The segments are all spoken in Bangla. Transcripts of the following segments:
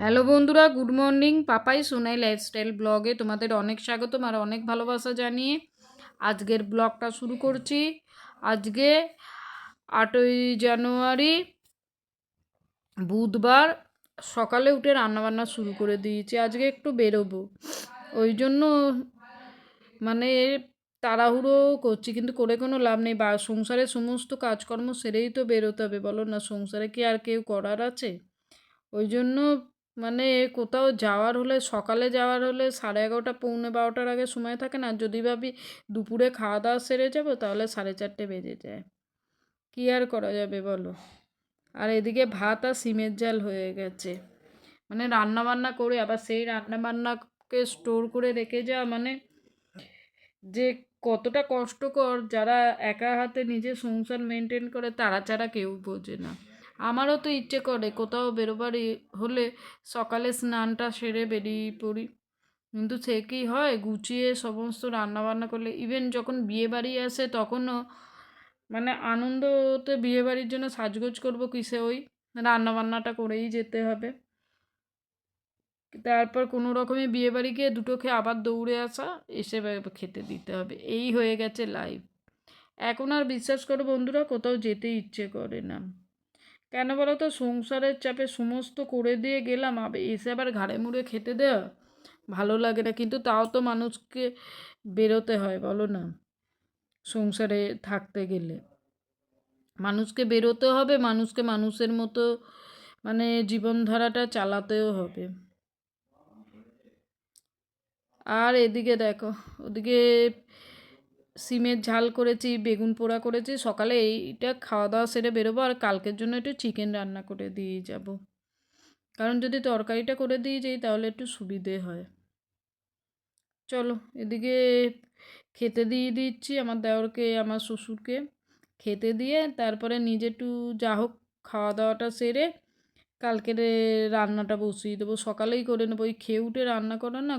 হ্যালো বন্ধুরা, good morning. Papai Sonai lifestyle ব্লগে তোমাদের অনেক স্বাগতম আর অনেক ভালোবাসা জানিয়ে আজকের ব্লগটা শুরু করছি। আজকে আটই জানুয়ারি, বুধবার সকালে উঠে রান্নাবান্না শুরু করে দিয়েছি। আজকে একটু বেরোবো। ওই জন্য মানে তাড়াহুড়ো করছি, কিন্তু করে কোনো লাভ নেই। বা সংসারের সমস্ত কাজকর্ম সেরেই তো বেরোতে হবে, বলো না? সংসারে কি আর কেউ করার আছে? ওই জন্য মানে কোথাও যাওয়ার হলে, সকালে যাওয়ার হলে সাড়ে এগারোটা, পৌনে বারোটার আগে সময় থাকে না? যদি ভাবি দুপুরে খাওয়া দাওয়া সেরে যাব, তাহলে সাড়ে চারটে বেজে যায়। কী আর করা যাবে বলো? আর এদিকে ভাত আর সিমের জাল হয়ে গেছে। মানে রান্না বান্না করে, আবার সেই রান্না বান্নাকে স্টোর করে রেখে যাওয়া মানে যে কতটা কষ্টকর, যারা একা হাতে নিজে সংসার মেনটেন করে, তারা ছাড়া কেউ বোঝে না। আমারও তো ইচ্ছে করে কোথাও বেরোবার হলে সকালে স্নানটা সেরে বেরিয়ে পড়ি। কিন্তু সে কি হয়, গুছিয়ে সমস্ত রান্নাবান্না করলে ইভেন যখন বিয়ে বাড়ি আসে তখনও মানে আনন্দতে বিয়ে বাড়ির জন্য সাজগোজ করব কিসে ওই রান্নাবান্নাটা করেই যেতে হবে। তারপর কোনো রকমে বিয়ে বাড়ি গিয়ে দুটো খেয়ে আবার দৌড়ে আসা, এসে খেতে দিতে হবে। এই হয়ে গেছে লাইফ এখন আর বিশ্বাস করো বন্ধুরা, কোথাও যেতে ইচ্ছে করে না। কেন বলো তো? সংসারের চাপে সমস্ত করে দিয়ে গেলাম। আবে, এসে আবার ঘাড়ে মুড়ে খেতে দেওয়া ভালো লাগে না, কিন্তু তাও তো মানুষকে বেরোতে হয়, বলো না? সংসারে থাকতে গেলে। মানুষকে বেরোতে হবে, মানুষকে মানুষের মতো মানে জীবনধারাটা চালাতেও হবে। আর এদিকে দেখো, ওদিকে সিমের ঝাল করেছি, বেগুন পোড়া করেছি, সকালে এইটা খাওয়া দাওয়া সেরে বেরোবো আর কালকের জন্য একটু চিকেন রান্না করে দিয়ে যাব। কারণ যদি তরকারিটা করে দিয়ে যাই তাহলে একটু সুবিধে হয়। চলো, এদিকে খেতে দিয়ে দিচ্ছি আমার দেওরকে, আমার শ্বশুরকে। খেতে দিয়ে তারপরে নিজে একটু যা হোক খাওয়া দাওয়াটা সেরে কালকের রান্নাটা বসিয়ে দেবো। সকালেই করে নেব। ওই খেয়ে উঠে রান্না করা না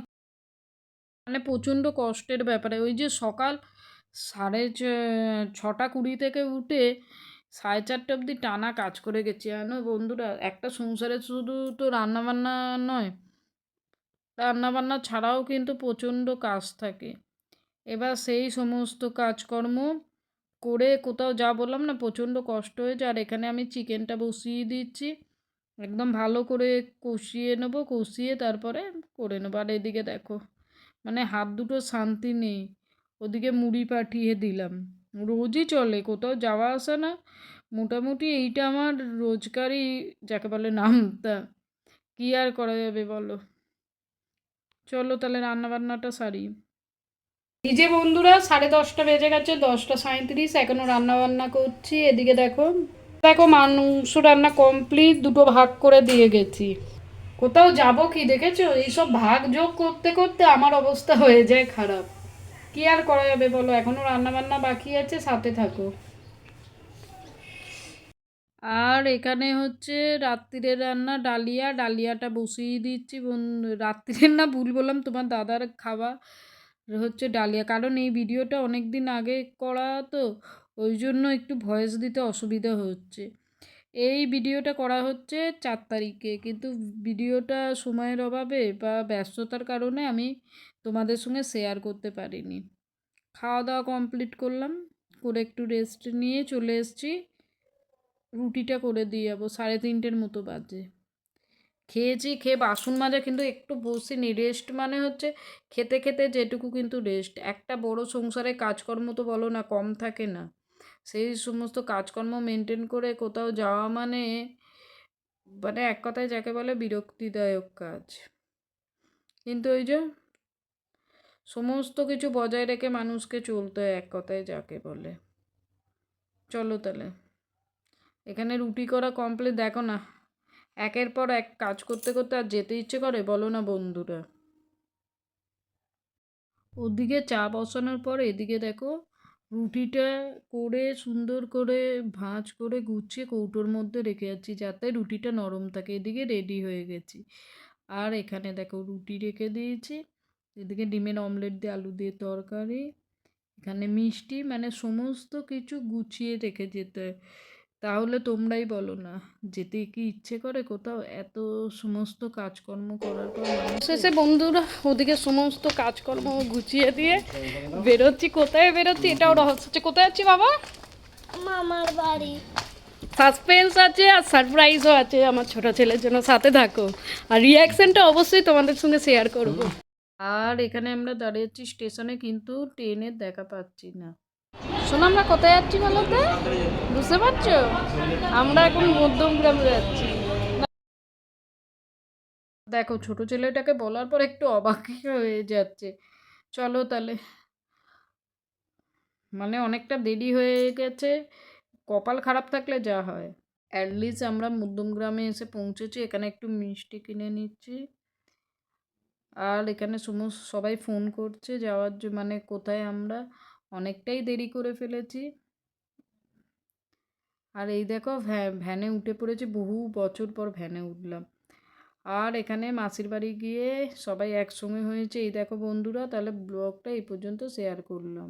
মানে প্রচণ্ড কষ্টের ব্যাপারে। ওই যে সকাল সাড়ে ছটা কুড়ি থেকে উঠে সাড়ে চারটে অবধি টানা কাজ করে গেছি। জানো বন্ধুরা, একটা সংসারে শুধু তো রান্নাবান্না নয়, রান্নাবান্না ছাড়াও কিন্তু প্রচণ্ড কাজ থাকে। এবার সেই সমস্ত কাজকর্ম করে কোথাও যা বললাম না, প্রচণ্ড কষ্ট হয়েছে আর এখানে আমি চিকেনটা বসিয়ে দিচ্ছি, একদম ভালো করে কষিয়ে নেব, কষিয়ে তারপরে করে নেব। আর এদিকে দেখো মানে হাত দুটো শান্তি নেই। ওদিকে মুড়ি পাঠিয়ে দিলাম। রোজই চলে, কোথাও যাওয়া আসা না। মোটামুটি এইটা আমার রোজকারই যাকে বলে নামতা। কী আর করা যাবে বলো? চলো তাহলে রান্নাবান্নাটা সারি। এই যে বন্ধুরা, সাড়ে দশটা বেজে গেছে, দশটা সাঁত্রিশ এখনও রান্নাবান্না করছি। এদিকে দেখো দেখো মাংস রান্না কমপ্লিট দুটো ভাগ করে দিয়ে গেছি। কোথাও যাব কি দেখেছ? এইসব ভাগ যোগ করতে করতে আমার অবস্থা হয়ে যায় খারাপ। কি আর করা যাবে বলো? এখনও রান্নাবান্না বাকি আছে, সাথে থাকো। আর এখানে হচ্ছে রাত্রিরের রান্না, ডালিয়া। ডালিয়াটা বসিয়ে দিচ্ছি রাত্রিরের না ভুল বললাম, তোমার দাদার খাওয়া হচ্ছে ডালিয়া। কারণ এই ভিডিওটা অনেক দিন আগে করা তো, ওই জন্য একটু ভয়েস দিতে অসুবিধা হচ্ছে। এই ভিডিওটা করা হচ্ছে চার তারিখে। কিন্তু ভিডিওটা সময়ের অভাবে বা ব্যস্ততার কারণে আমি তোমাদের সঙ্গে শেয়ার করতে পারিনি। খাওয়া দাওয়া কমপ্লিট করলাম, করে একটু রেস্ট নিয়ে চলে এসেছি। রুটিটা করে দিয়ে যাব, সাড়ে তিনটের মতো বাজে। খেয়েছি, খেয়ে বাসন মাজা কিন্তু একটু বসিনি। রেস্ট মানে হচ্ছে খেতে খেতে যেটুকু কিন্তু রেস্ট একটা বড় সংসারে কাজকর্ম তো বলো না, কম থাকে না। সেই সমস্ত কাজকর্ম মেনটেন করে কোথাও যাওয়া মানে মানে এক কথায় যাকে বলে বিরক্তিদায়ক কাজ। কিন্তু ওই যে, সমস্ত কিছু বজায় রেখে মানুষকে চলতে হয় এক কথায় যাকে বলে। চলো তাহলে, এখানে রুটি করা কমপ্লিট দেখো না, একের পর এক কাজ করতে করতে আর যেতে ইচ্ছে করে, বলো না বন্ধুরা। ওদিকে চা বসানোর পর এদিকে দেখো রুটিটা করে, সুন্দর করে ভাঁজ করে গুছিয়ে কৌটোর মধ্যে রেখে যাচ্ছি যাতে রুটিটা নরম থাকে। এদিকে রেডি হয়ে গেছি। আর এখানে দেখো রুটি রেখে দিয়েছি। এদিকে ডিমের অমলেট দিয়ে আলু দিয়ে তরকারি। এখানে মিষ্টি মানে সমস্ত কিছু গুছিয়ে রেখে যেতে তাহলে তোমরাই বলো না যেতে কি ইচ্ছে করে কোথাও? এত সমস্ত কাজকর্ম করার পর? শেষে বন্ধুরা ওদিকে সমস্ত কাজকর্ম গুছিয়ে দিয়ে বেরোচ্ছি। কোথায় বেরোচ্ছি? এটাও রহস্য হচ্ছে। কোথায় আছি বাবা? মামার বাড়ি। সাসপেন্স আছে আর সারপ্রাইজও আছে আমার ছোট ছেলের জন্য। সাথে থাকো। আর রিয়াকশনটা অবশ্যই তোমাদের সঙ্গে শেয়ার করব। আর এখানে আমরা দাঁড়িয়েছি স্টেশনে কিন্তু ট্রেনের দেখা পাচ্ছি না। শোনো, আমরা কোথায় যাচ্ছি বলো তো? বুঝতে পারছ? আমরা এখন মধ্যমগ্রামে যাচ্ছি। দেখো, ছোট ছেলেটাকে বলার পর একটু অবাকই হয়ে যাচ্ছে। চলো তাহলে। মানে অনেকটা দেরি হয়ে গেছে। কপাল খারাপ থাকলে যা হয়। অ্যাটলিস্ট আমরা মধ্যমগ্রামে এসে পৌঁছেছি। এখানে একটু মিষ্টি কিনে নিচ্ছি। আর এখানে সমস্ত সবাই ফোন করছে যাওয়ার মানে কোথায় আমরা? অনেকটাই দেরি করে ফেলেছি। আর এই দেখো ভ্যা- ভ্যানে উঠে পড়েছি, বহু বছর পর ভ্যানে উঠলাম। আর এখানে মাসির বাড়ি গিয়ে সবাই একসঙ্গে হয়েছে। এই দেখো বন্ধুরা, তাহলে ব্লগটা এই পর্যন্ত শেয়ার করলাম।